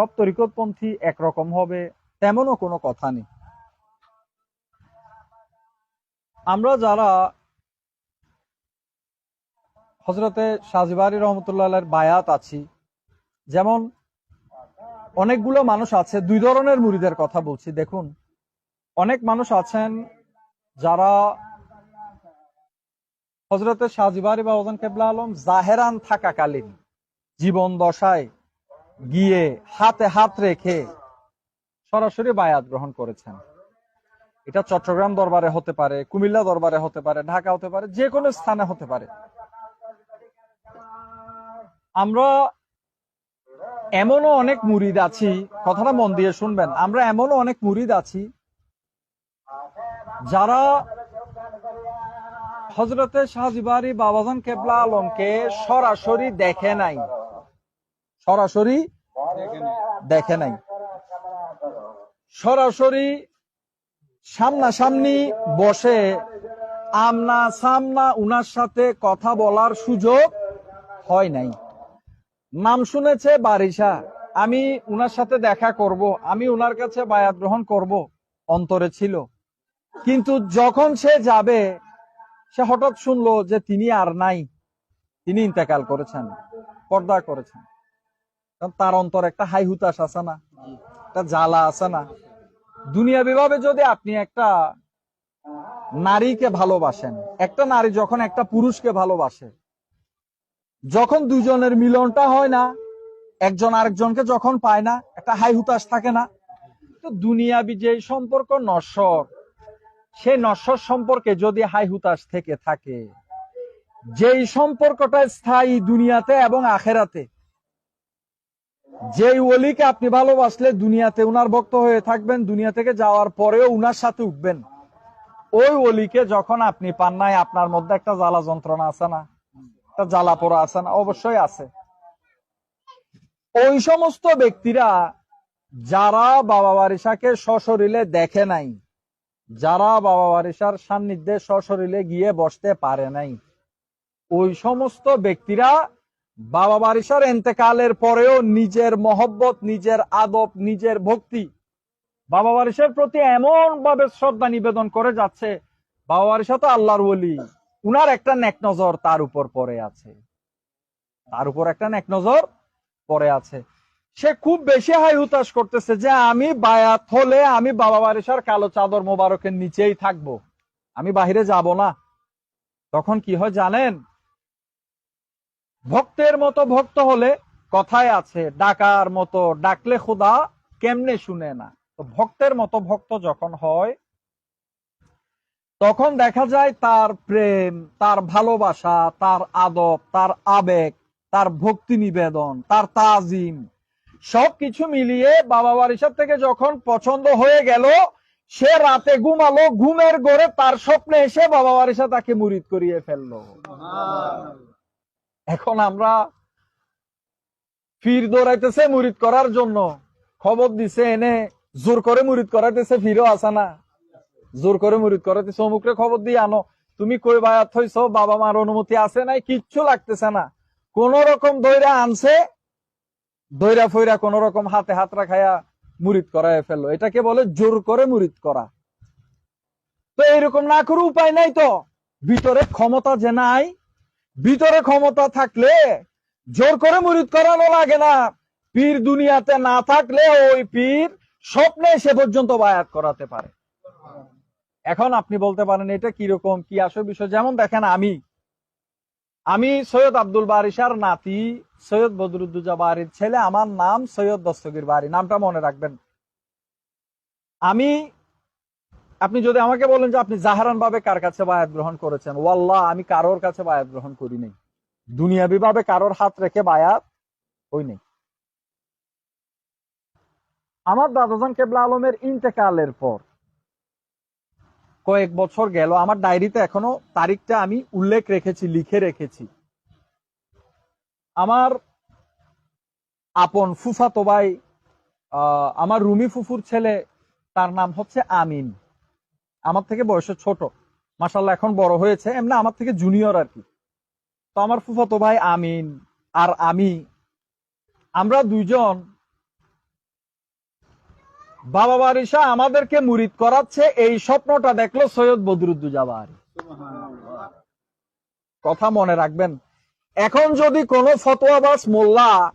সব তরিকতপন্থী একরকম হবে, তেমনও কোনো কথা নেই। আমরা যারা হজরতে সাজিবারি রহমতুল্লাহ বায়াত আছি, যেমন অনেকগুলো মানুষ আছে, দুই ধরনের মুড়িদের কথা বলছি, দেখুন। অনেক মানুষ আছেন যারা হজরতে সাজিবারি বা ওজন কেবলা আলম জাহেরান থাকাকালীন জীবন দশায় গিয়ে হাতে হাত রেখে সরাসরি বায়াত গ্রহণ করেছেন। এটা চট্টগ্রাম দরবারে হতে পারে, কুমিল্লা দরবারে হতে পারে, ঢাকা হতে পারে যে কোনো স্থানে হতে পারে। আমরা এমনও অনেক মুরিদ আছি, কথাটা মন দিয়ে শুনবেন, আমরা এমনও অনেক মুরিদ আছি, যারা হজরতে শাহজিবারি বাবাজান কেবলা আলমকে সরাসরি দেখে নাই। সরাসরি দেখে নাই। সরাসরি সামনাসামনি বসে আমনা সামনা উনার সাথে কথা বলার সুযোগ হয় নাই। নাম শুনেছে বারিশা। আমি উনার সাথে দেখা করব। আমি উনার কাছে বায়াত গ্রহণ করব। অন্তরে ছিল। কিন্তু যখন সে যাবে, সে হঠাৎ শুনলো যে তিনি আর নাই। তিনি ইন্তেকাল করেছেন, পর্দা করেছেন। তার অন্তর একটা হাই হুতাশ আছে না, একটা জ্বালা আছে না। দুনিয়া বিভাবে যদি আপনি একটা নারীকে ভালোবাসেন, একটা নারী যখন একটা পুরুষকে ভালোবাসে, যখন দুজনের মিলনটা হয় না, একজন আরেকজনকে যখন পায় না, একটা হাই হুতাশ থাকে না। তো দুনিয়াবি যে সম্পর্ক নশ্বর, সেই নশ্বর সম্পর্কে যদি হাই হুতাশ থেকে থাকে, যেই সম্পর্কটা স্থায়ী দুনিয়াতে এবং আখেরাতে যেই ওলিকে আপনি ভালোবাসলে দুনিয়াতে উনার ভক্ত হয়ে থাকবেন, দুনিয়া থেকে যাওয়ার পরেও উনার সাথে উঠবেন। ওই ওলিকে যখন আপনি পান নাই, আপনার মধ্যে একটা জ্বালা যন্ত্রণা আছে না? একটা জ্বালা পোড়া আছে না? অবশ্যই আছে। ওই সমস্ত ব্যক্তিরা যারা বাবা বারিশাকে সশরীরে দেখে নাই, যারা বাবা বারিশার সান্নিধ্যে সশরীরে গিয়ে বসতে পারে নাই, ওই সমস্ত ব্যক্তিরা বাবা বারিশার এন্তেকালের পরেও নিজের মহব্বত, নিজের আদব, নিজের ভক্তি বাবা বারিশার প্রতি এমন ভাবে শ্রদ্ধা নিবেদন করে যাচ্ছে, বাবা বারিশা তো আল্লাহর বলি উনার একটা নেক নজর তার উপর পড়ে আছে। তার উপর একটা নেক নজর পড়ে আছে। সে খুব বেশি হাই হুতাশ করতেছে যে, আমি বায়াত হলে আমি বাবা বারিশার কালো চাদর মোবারকের নিচেই থাকব। আমি বাহিরে যাব না। তখন কি হয় জানেন? ভক্তের মতো ভক্ত হলে কথায় আছে, ডাকার মতো ডাকলে খোদা কেমনে শুনে না? তো ভক্তের মতো ভক্ত যখন হয়, তখন দেখা যায় তার প্রেম, তার ভালোবাসা, তার আদব, তার আবেগ, তার ভক্তি নিবেদন, তার তাজিম, সবকিছু মিলিয়ে বাবা বারিসার থেকে যখন পছন্দ হয়ে গেল, সে রাতে ঘুমালো, ঘুমের গড়ে তার স্বপ্নে এসে বাবা বারিসা তাকে মুরিদ করিয়ে ফেলল। এখন আমরা ফির দৌড়াইতেছে মুরিদ করার জন্য। খবর দিছে, এনে জোর করে মুরিদ করাইতেছে, ফিরও আসা না। জোর করে মুরিদ করাইতেছে, অমুকরে খবর দিয়ে আনো। তুমি কই বায়াত হইছ? বাবা মার অনুমতি আছে নাই? কিচ্ছু লাগতেছে না। কোন রকম দইরা আনছে দইরা ফইরা কোন রকম হাতে হাত রাখায়া মুরিদ করায় ফেলল। এটাকে বলে জোর করে মুরিদ করা। তো এরকম না করে উপায় নাই তো। ভিতরে ক্ষমতা যে নাই ভিতরে ক্ষমতা থাকলে জোর করে মুরিদ করানো লাগে না। পীর দুনিয়াতে না থাকলে ওই পীর স্বপ্নে সে পর্যন্ত বায়াত করাতে পারে। এখন আপনি বলতে পারেন, এটা কীরকম, কি আসল বিষয়? যেমন দেখেন, আমি আমি সৈয়দ আব্দুল বারিশার নাতি, সৈয়দ বদরুদ্দুজা বাড়ির ছেলে। আমার নাম সৈয়দ দস্তগীর বাড়ি নামটা মনে রাখবেন। আমি আপনি যদি আমাকে বলেন যে আপনি জাহারান ভাবে কার কাছে বায়াত গ্রহণ করেছেন, ওয়াল্লাহ, আমি কারোর কাছে বায়াত গ্রহণ করি নাই। দুনিয়াবি ভাবে কারোর হাত রেখে বায়াত হই নেই। আমার দাদাজান কেবলা আলমের ইন্তেকালের পর কয়েক বছর গেল, আমার ডায়েরিতে এখনও তারিখটা আমি উল্লেখ রেখেছি, লিখে রেখেছি। আমার আপন ফুফাতো ভাই আমার রুমি ফুফুর ছেলে, তার নাম হচ্ছে আমিন। আমার থেকে বয়সে ছোট। মাসাল্লাহ এখন বড় হয়েছে। এমনি আমার থেকে জুনিয়র আর কি। তো আমার ফুফাতো ভাই আমিন, আর আমি। আমরা দুইজন। বাবা বারিশা আমাদেরকে মুরিদ করাচ্ছে, এই স্বপ্নটা দেখল সৈয়দ বদরুদ্দুজাবার কথা মনে রাখবেন। এখন যদি কোন ফতোয়াবাস মোল্লা,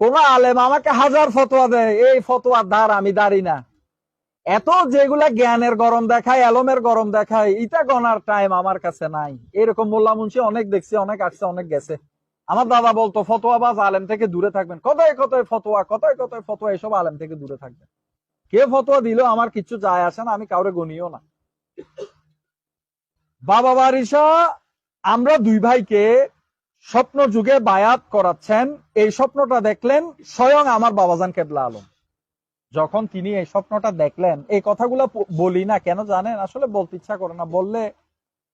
কোন আলেম আমাকে হাজার ফতোয়া দেয়, এই ফতোয়ার দ্বার আমি দাঁড়ি না। এত যেগুলা জ্ঞানের গরম দেখায় এলমের গরম দেখায়, ইটা গনার টাইম আমার কাছে নাই। এরকম মোল্লা মুন্সি অনেক দেখছি, অনেক আসছে, অনেক গেছে। আমার দাদা বলতো, ফতোয়াবাজ আলেম থেকে দূরে থাকবেন। কতই কতই ফতোয়া কতই কতই ফতোয়া, এসব আলেম থেকে দূরে থাকবেন? কে ফতোয়া দিল? আমার কিছু যায় আসে না, আমি কাউরে গনিও না। বাবা বারিশা, আমরা দুই ভাইকে স্বপ্ন যুগে বায়াত করাচ্ছেন। এই স্বপ্নটা দেখলেন, স্বয়ং আমার বাবাজান কেবলা আলম। যখন তিনি এই স্বপ্নটা দেখলেন, এই কথাগুলো বলি না, কেন জানেন? আসলে বলতে ইচ্ছা করে না। বললে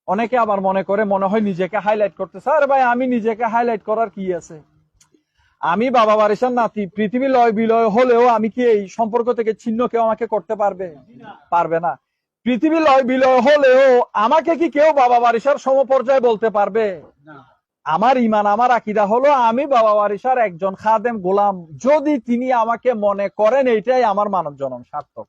অনেকে আবার মনে করে, মনে হয় নিজেকে হাইলাইট করতেছে। আরে ভাই, আমি নিজেকে হাইলাইট করার কি আছে? আমি বাবা বারিশার নাতি, পৃথিবী লয় বিলয় হলেও আমি কি এই সম্পর্ক থেকে ছিন্ন কেউ আমাকে করতে পারবে? পারবে না। পৃথিবী লয় বিলয় হলেও আমাকে কি কেউ বাবা বারিশার সমপর্যায়ে বলতে পারবে? আমার ইমান আমার আকিদা হলো আমি বাবা বারিশার একজন খাদেম গোলাম। যদি তিনি আমাকে মনে করেন, এইটাই আমার মানব জনম সার্থক।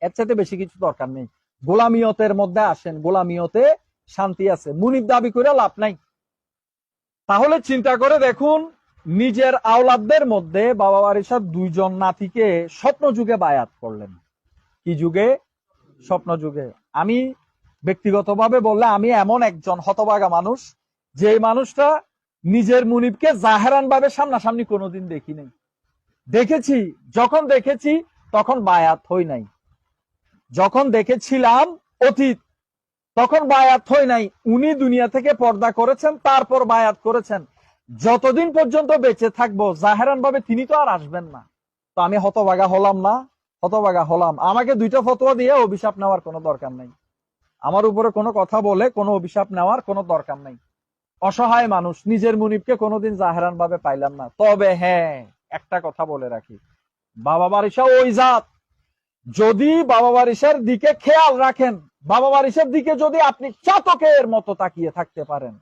এর চাইতে বেশি কিছু দরকার নেই। গোলামিয়তের মধ্যে আসেন, গোলামিয়তে শান্তি আছে। মুনিব দাবি করে লাভ নাই। তাহলে চিন্তা করে দেখুন, নিজের আওলাদদের মধ্যে বাবা বারিশার দুইজন নাতিকে স্বপ্ন যুগে বায়াত করলেন। কি যুগে? স্বপ্ন যুগে। আমি ব্যক্তিগতভাবে বললে আমি এমন একজন হতবাগা মানুষ যে মানুষটা নিজের মুনিবকে জাহেরান ভাবে সামনাসামনি কোনোদিন দেখি নাই। দেখেছি, যখন দেখেছি তখন বায়াত হই নাই। যখন দেখেছিলাম অতীত, তখন বায়াত হই নাই। উনি দুনিয়া থেকে পর্দা করেছেন, তারপর বায়াত করেছেন। যতদিন পর্যন্ত বেঁচে থাকব জাহেরান ভাবে তিনি তো আর আসবেন না। তো আমি হতবাগা হলাম না হতবাগা হলাম। আমাকে দুইটা ফতোয়া দিয়ে অভিশাপ নেওয়ার কোনো দরকার নাই। আমার উপরে কোনো কথা বলে কোনো অভিশাপ নেওয়ার কোনো দরকার নাই। অসহায় মানুষ, নিজের মুনিবকে কোনোদিন জাহেরান ভাবে পাইলাম না। তবে হ্যাঁ একটা কথা বলে রাখি। বাবা বারিশা ওই জাত। যদি বাবা বারিশার দিকে খেয়াল রাখেন, বাবা বারিশার দিকে যদি আপনি চাতকের মতো তাকিয়ে থাকতে পারেন।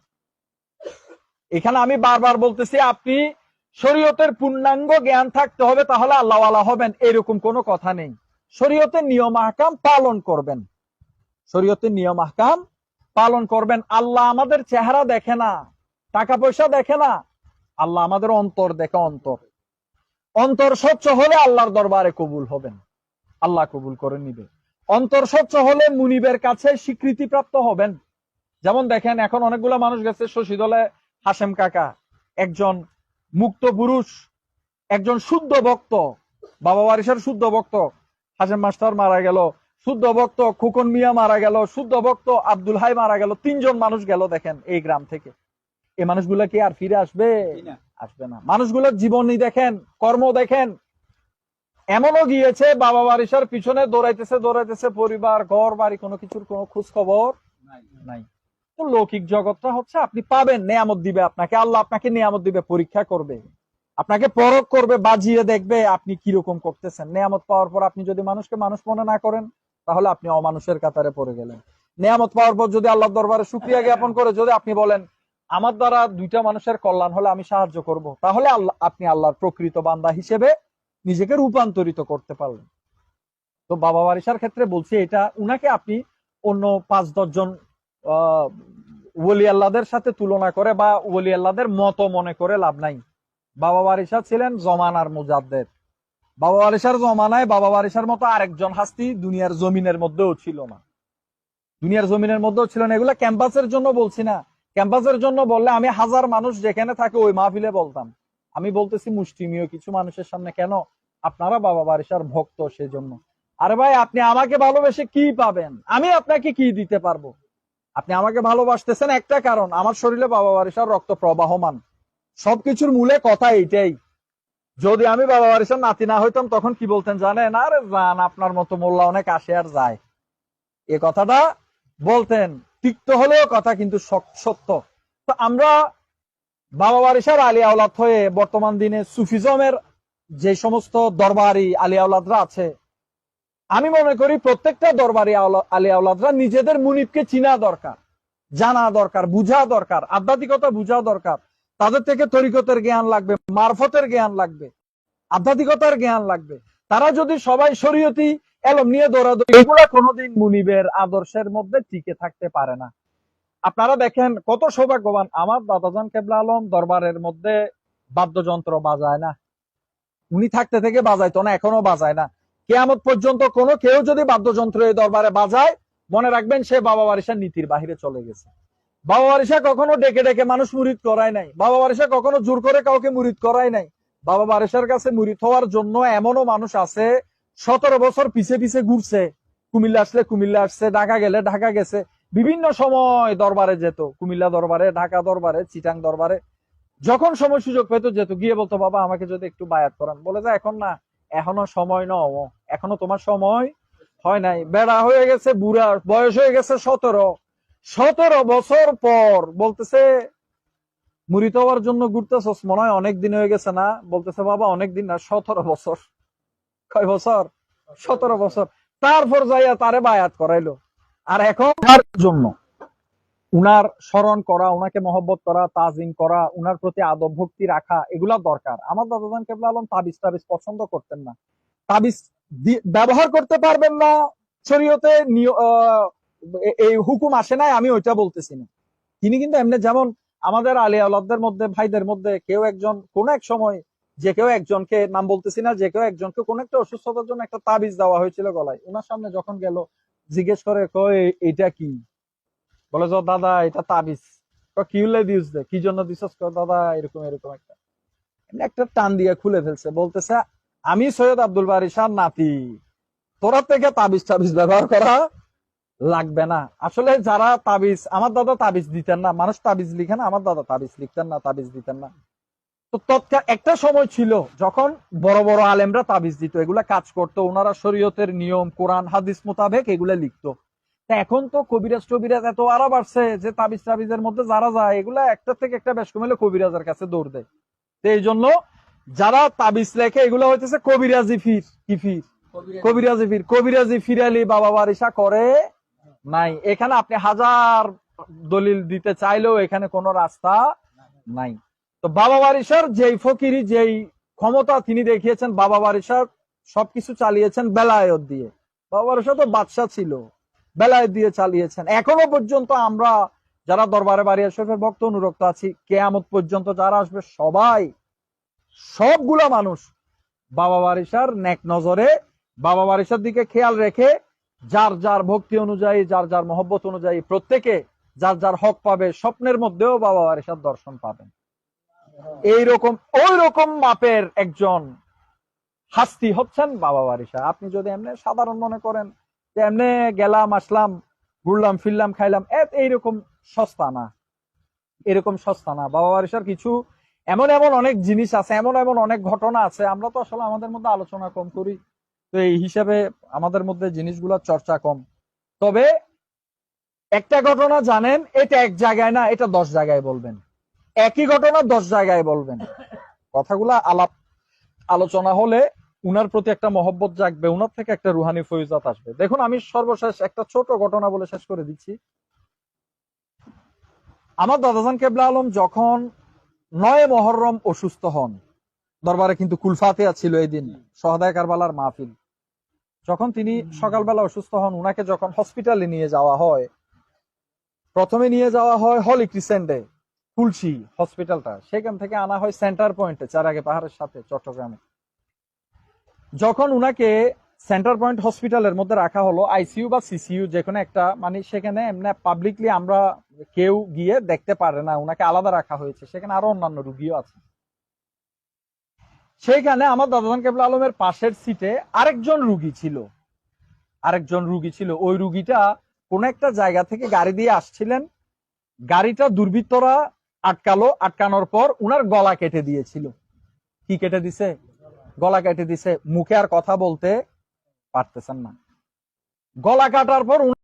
এখানে আমি বারবার বলতেছি, আপনি শরীয়তের পূর্ণাঙ্গ জ্ঞান থাকতে হবে, তাহলে আল্লাহওয়ালা হবেন, এরকম কোনো কথা নেই। শরীয়তের নিয়ম আহকাম পালন করবেন। শরীয়তের নিয়ম আহকাম পালন করবেন। আল্লাহ আমাদের চেহারা দেখে না টাকা পয়সা দেখে না। আল্লাহ আমাদের অন্তর দেখে অন্তর। অন্তর স্বচ্ছ হলে আল্লাহর দরবারে কবুল হবেন। আল্লাহ কবুল করে নিবে। অন্তর স্বচ্ছ হলে মুনিবের কাছে স্বীকৃতি প্রাপ্ত হবেন। যেমন দেখেন, এখন অনেকগুলো মানুষ গেছে শশী দলে হাসেম কাকা। একজন মুক্ত পুরুষ, একজন শুদ্ধ ভক্ত, বাবা বারিশার শুদ্ধ ভক্ত। হাসেম মাস্টার মারা গেল। শুদ্ধ ভক্ত খুকন মিয়া মারা গেল শুদ্ধ ভক্ত আব্দুল হাই মারা গেল তিনজন মানুষ গেল দেখেন এই গ্রাম থেকে। এই মানুষগুলা কি আর ফিরে আসবে? আসবে না। মানুষগুলোর জীবনী দেখেন কর্ম দেখেন। এমনও গিয়েছে বাবা বারিশার পিছনে দৌড়াইতেছে দৌড়াইতেছে পরিবার ঘর বাড়ি কোনো কিছুর কোনো খোঁজ খবর নাই। তো লৌকিক জগৎটা হচ্ছে আপনি পাবেন নেয়ামত দিবে আপনাকে। আল্লাহ আপনাকে নেয়ামত দিবে পরীক্ষা করবে। আপনাকে পরখ করবে বাজিয়ে দেখবে আপনি কীরকম করতেছেন। নেয়ামত পাওয়ার পর আপনি যদি মানুষকে মানুষ মনে না করেন তাহলে আপনি অমানুষের কাতারে পড়ে গেলেন। নেয়ামত পাওয়ার পর যদি আল্লাহ দরবারে সুক্রিয়া জ্ঞাপন করে যদি আপনি বলেন আমার দ্বারা দুইটা মানুষের কল্যাণ হলে আমি সাহায্য করব তাহলে আল্লাহ আপনি আল্লাহর প্রকৃত বান্দা হিসেবে নিজেকে রূপান্তরিত করতে পারলেন। তো বাবা বারিশার ক্ষেত্রে বলছি এটা উনাকে আপনি অন্য পাঁচ দশজন আহ, ওলি আল্লাহদের সাথে তুলনা করে বা ওলি আল্লাহদের মতো মনে করে লাভ নাই। বাবা বারিশা ছিলেন জমানার মুজাদ্দের বাবা বারিশার জমানায় বাবা বারিশার মতো আরেকজন হাস্তি দুনিয়ার জমিনের মধ্যেও ছিল না। দুনিয়ার জমিনের মধ্যেও ছিল না। এগুলো ক্যাম্পাসের জন্য বলছি না। ক্যাম্পাসের জন্য বললে আমি হাজার মানুষ যেখানে থাকে ওই মাহফিলে বলতাম। আমি বলতেছি মুষ্টিমীয় কিছু মানুষের সামনে কেন আপনারা বাবা বারিশার ভক্ত সেজন্য? আরে ভাই, আপনি আমাকে ভালোবেসে কি পাবেন? আমি আপনাকে কি দিতে পারব? আপনি আমাকে ভালোবাসতেছেন একটা কারণ, আমার শরীরে বাবা বারিশার রক্ত প্রবাহমান। সবকিছুর মূলে কথা এইটাই। যদি আমি বাবা বারিশার নাতি না হইতাম, তখন কি বলতেন জানেন? আরে জান, আপনার মতো মোল্লা অনেক আসে আর যায়। এ কথাটা বলতেন। তিক্ত হলেও কথা কিন্তু সত্য। তো আমরা বাবা বারিশার আলী আওলাদ হয়ে বর্তমান দিনে সুফিজমের যে সমস্ত দরবারি আলী আওলাদরা আছে, আমি মনে করি প্রত্যেকটা দরবারি আলী আওলাদরা নিজেদের মুনিবকে চিনা দরকার, জানা দরকার, বুঝা দরকার, আধ্যাত্মিকতা বুঝা দরকার। তাদের থেকে তরিকতের জ্ঞান লাগবে, মারফতের জ্ঞান লাগবে, আধ্যাত্মিকতার জ্ঞান লাগবে। তারা যদি সবাই শরীয়তি এলম নিয়ে দৌড়াদৌড়ি, এগুলা কোনোদিন মুনিবের আদর্শের মধ্যে টিকে থাকতে পারে না। আপনারা দেখেন কত সৌভাগ্যবান, আমার দাদাজান কেবলা আলম দরবারের মধ্যে বাদ্যযন্ত্র বাজায় না। উনি থাকতে থেকে বাজাইতো না, এখনও বাজায় না। কেয়ামত পর্যন্ত কোনো কেউ যদি বাদ্যযন্ত্র এই দরবারে বাজায়, মনে রাখবেন সে বাবা বারিশার নীতির বাহিরে চলে গেছে। বাবা বারিশা কখনো ডেকে ডেকে মানুষ মুরিদ করায় নাই। বাবা বারিশা কখনো জোর করে কাউকে মুরিদ করায় নাই। বাবা বারিশার কাছে মুরিদ হওয়ার জন্য এমনও মানুষ আছে, সতেরো বছর পিছে পিছে ঘুরছে। কুমিল্লা আসলে কুমিল্লা আসছে, ঢাকা গেলে ঢাকা গেছে। বিভিন্ন সময় দরবারে যেত, কুমিল্লা দরবারে, ঢাকা দরবারে, চিটাং দরবারে। যখন সময় সুযোগ পেত যেত, গিয়ে বলতো, বাবা, আমাকে যদি একটু বায়াত করান। বলে যে, এখন না, এখনও সময় ন এখনও তোমার সময় হয় নাই। বেড়া হয়ে গেছে, বুড়া বয়স হয়ে গেছে সতেরো। সতেরো বছর পর বলতেছে মুড়িত হওয়ার জন্য ঘুরতেছস মনে হয় অনেক দিন হয়ে গেছে না? বলতেছে, বাবা, অনেক দিন না, সতেরো বছর। কয় বছর? সতেরো বছর। তারপর যাইয়া তারে বায়াত করাইলো। আর এখন জন্য, উনার স্মরণ করা, উনাকে মহব্বত করা, তাজিম করা, উনার প্রতি আদব ভক্তি রাখা, এগুলা দরকার। আমার দাদাজান কেবলা আলম তাবিজ তাবিজ পছন্দ করতেন না। তাবিজ ব্যবহার করতে পারবেন না, শরীয়তে এই হুকুম আসে নাই, আমি ওইটা বলতেছি না। তিনি কিন্তু এমনি যেমন আমাদের আলী আওলাদদের মধ্যে, ভাইদের মধ্যে কেউ একজন কোন এক সময় যে কেউ একজনকে, নাম বলতেছি না, যে কেউ একজনকে কোন একটা অসুস্থতার জন্য একটা তাবিজ দেওয়া হয়েছিল গলায়। ওনার সামনে যখন গেল, জিজ্ঞেস করে কয় এটা কি? বলে যে দাদা, এটা তাবিজ। কি উল্লে দিস দে কি জন্য দিস দাদা, এরকম এরকম একটা। একটা টান দিয়ে খুলে ফেলছে, বলতেছে, আমি সৈয়দ আব্দুল বারি শাহ নাতি। তোরা থেকে তাবিজ টাবিজ ব্যবহার করা লাগবে না। আসলে যারা তাবিজ আমার দাদা তাবিজ দিতেন না। মানুষ তাবিজ লিখে না আমার দাদা তাবিজ লিখতেন না তাবিজ দিতেন না। তো তৎকাল একটা সময় ছিল যখন বড় বড় আলেমরা তাবিজ দিত এগুলা কাজ করতো ওনারা শরীয়তের নিয়ম কোরআন হাদিস মোতাবেক এগুলা লিখতো। এখন তো কবিরাজ টবিরাজ এত আরও বাড়ছে যে তাবিজ টাবিজের মধ্যে যারা যায় এগুলা একটা থেকে একটা বেশ কমেলে কবিরাজের কাছে দৌড় দেয়। তো এই জন্য যারা তাবিজ লেখে এগুলো হইতেছে কবিরাজি ফির কি ফির? কবিরাজি। ফির কবিরাজি ফিরালি বাবা বারিশা করে নাই। এখানে আপনি হাজার দলিল দিতে চাইলেও এখানে কোনো রাস্তা নাই। তো বাবা বারিশার যেই ফকিরি, যেই ক্ষমতা তিনি দেখিয়েছেন, বাবা বারিশার সবকিছু চালিয়েছেন বেলায়ত দিয়ে। বাবা বারিশা তো বাদশাহ ছিল, বেলায়ত দিয়ে চালিয়েছেন। এখনও পর্যন্ত আমরা যারা দরবারে বাড়ি শরীফের ভক্ত, অনুরক্ত আছি, কেয়ামত পর্যন্ত যারা আসবে, সবাই, সবগুলা মানুষ বাবা বারিশার নেক নজরে, বাবা বারিশার দিকে খেয়াল রেখে যার যার ভক্তি অনুযায়ী, যার যার মহব্বত অনুযায়ী প্রত্যেকে যার যার হক পাবে, স্বপ্নের মধ্যেও বাবা বারিশার দর্শন পাবেন। এইরকম ওই রকম মাপের একজন হাস্তি হচ্ছেন বাবা বারিশা আপনি যদি এমনি সাধারণ মনে করেন যে এমনি গেলাম, আসলাম, ঘুরলাম, ফিরলাম, খাইলাম এইরকম সস্তা না। এরকম সস্তা না। বাবা বারিশার কিছু এমন এমন অনেক জিনিস আছে, এমন এমন অনেক ঘটনা আছে। আমরা তো আসলে আমাদের মধ্যে আলোচনা কম করি। তো এই হিসাবে আমাদের মধ্যে জিনিসগুলোর চর্চা কম। তবে একটা ঘটনা জানেন, এটা এক জায়গায় না, এটা দশ জায়গায় বলবেন। একই ঘটনা দশ জায়গায় বলবেন। কথাগুলা আলাপ, আলোচনা হলে উনার প্রতি একটা মহব্বত জাগবে, উনার থেকে একটা রুহানি ফয়জাত আসবে। দেখুন, আমি সর্বশেষ একটা ছোট ঘটনা বলে শেষ করে দিচ্ছি। আমার দাদাজান কেবলা আলম যখন নয় মহরম অসুস্থ হন, দরবারে কিন্তু কুলফাতেয়া ছিল এই দিন, সহদায় কারবালার মাহফিল। যখন তিনি সকালবেলা অসুস্থ হন, উনাকে যখন হসপিটালে নিয়ে যাওয়া হয়, প্রথমে নিয়ে যাওয়া হয় হলি ক্রিসেন্ডে তুলসী হসপিটালটা সেখান থেকে আনা হয় সেন্টার পয়েন্টে চার আগে পাহাড়ের সাথে, চট্টগ্রামে। যখন উনাকে সেন্টার পয়েন্ট হসপিটালের মধ্যে রাখা হলো আইসিইউ বা সিসিইউ যে কোনো একটা মানে সেখানে এমনি পাবলিকলি আমরা কেউ গিয়ে দেখতে পারে না, উনাকে আলাদা রাখা হয়েছে। সেখানে আরও অন্যান্য রুগীও আছে। সেইখানে আমার দাদাজান কেবলা আলমের পাশের সিটে আরেকজন রুগী ছিল। আরেকজন রুগী ছিল। ওই রুগীটা কোন একটা জায়গা থেকে গাড়ি দিয়ে আসছিলেন। গাড়িটা দুর্বৃত্তরা আটকালো। আটকানোর পর উনার গলা কেটে দিয়েছিল। কি কেটে দিছে? গলা কেটে দিছে। মুখে আর কথা বলতে পারতেছেন না। গলা কাটার পর